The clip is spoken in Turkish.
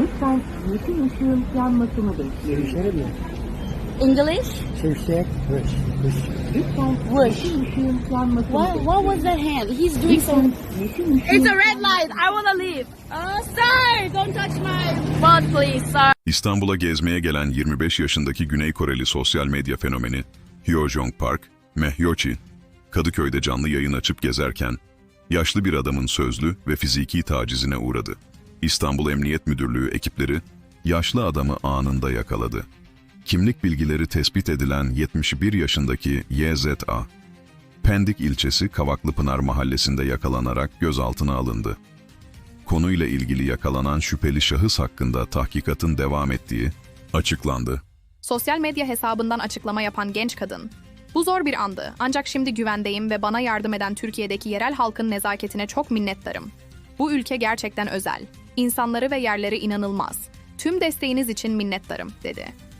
Lütfen yeşil ışığın yanmasını bekleyin. Hemşerim mi? English? Yeşil ışığın yanmasını What, what was that hand? He's doing some... It's a red light. I want to leave. Uh, sir, don't touch my butt, please, sir. İstanbul'a gezmeye gelen 25 yaşındaki Güney Koreli sosyal medya fenomeni Hyo Jong Park, Mehyochi, Kadıköy'de canlı yayın açıp gezerken yaşlı bir adamın sözlü ve fiziki tacizine uğradı. İstanbul Emniyet Müdürlüğü ekipleri yaşlı adamı anında yakaladı. Kimlik bilgileri tespit edilen 71 yaşındaki YZA, Pendik ilçesi Kavaklıpınar mahallesinde yakalanarak gözaltına alındı. Konuyla ilgili yakalanan şüpheli şahıs hakkında tahkikatın devam ettiği açıklandı. Sosyal medya hesabından açıklama yapan genç kadın. Bu zor bir andı ancak şimdi güvendeyim ve bana yardım eden Türkiye'deki yerel halkın nezaketine çok minnettarım. Bu ülke gerçekten özel. İnsanları ve yerleri inanılmaz. Tüm desteğiniz için minnettarım, dedi.